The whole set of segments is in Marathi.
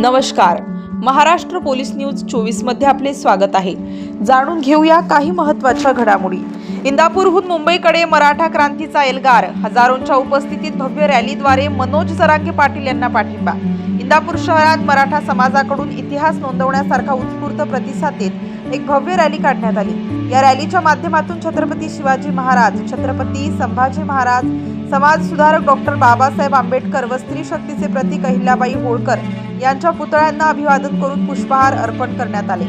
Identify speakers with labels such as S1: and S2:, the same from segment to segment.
S1: नमस्कार. महाराष्ट्र पोलीस न्यूज चोवीसमध्ये आपले स्वागत आहे. जाणून घेऊया काही महत्त्वाच्या घडामोडी. इंदापूरहून मुंबईकडे मराठा क्रांतीचा एल्गार. हजारोंच्या उपस्थितीत भव्य रॅलीद्वारे मनोज जरांगे पाटील यांना पाठिंबा. इंदापूर शहरात मराठा समाजाकडून इतिहास नोंदवण्यासारखा उत्स्फूर्त प्रतिसाद देत एक भव्य रॅली काढण्यात आली. या रॅलीच्या माध्यमातून छत्रपती शिवाजी महाराज छत्रपती संभाजी महाराज समाज सुधारक डॉक्टर बाबासाहेब आंबेडकर व स्त्री शक्तीचे प्रतीक अहिल्याबाई होळकर यांच्या पुतळ्यांना अभिवादन करून पुष्पहार अर्पण करण्यात आले.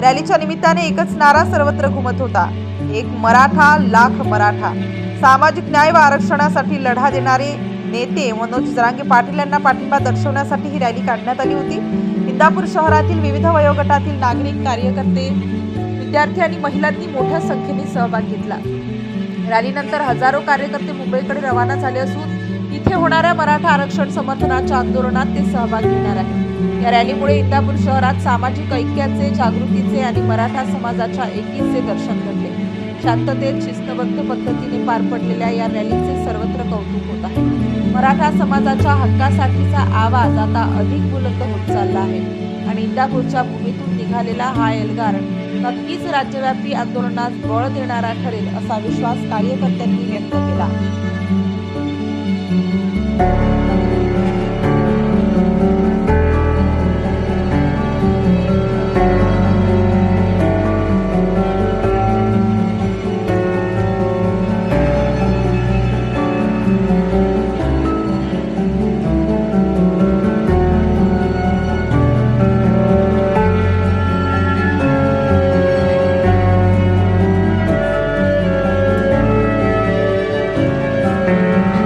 S1: रॅलीच्या निमित्ताने एकच नारा सर्वत्र घुमत होता. एक मराठा लाख मराठा. सामाजिक न्याय व आरक्षणासाठी लढा देणारे नेते मनोज जरांगे पाटील यांना पाठिंबा दर्शवण्यासाठी ही रॅली काढण्यात आली होती. इंदापूर शहरातील विविध वयोगटातील नागरिक कार्यकर्ते विद्यार्थी आणि महिलांनी मोठ्या संख्येने सहभाग घेतला. रॅलीनंतर हजारो कार्यकर्ते मुंबईकडे रवाना झाले असून येथे होणाऱ्या मराठा आरक्षण समर्थनाच्या आंदोलनात ते सहभाग घेणार आहे या रॅलीमुळे इंदापूर शहरात सामाजिक ऐक्याचे जागृतीचे आणि मराठा समाजाच्या एकीचे दर्शन घडले. शांततेत शिस्तबद्ध पद्धतीने पार पडलेल्या या रॅलीचे सर्वत्र कौतुक होत आहे. मराठा समाजाच्या हक्कासाठीचा आवाज आता अधिक बुलंद होत चालला आहे आणि इंदापूरच्या भूमीतून निघालेला हा एल्गार नक्कीच राज्यव्यापी आंदोलनास बळ देणारा ठरेल असा विश्वास कार्यकर्त्यांनी व्यक्त केला. Thank you.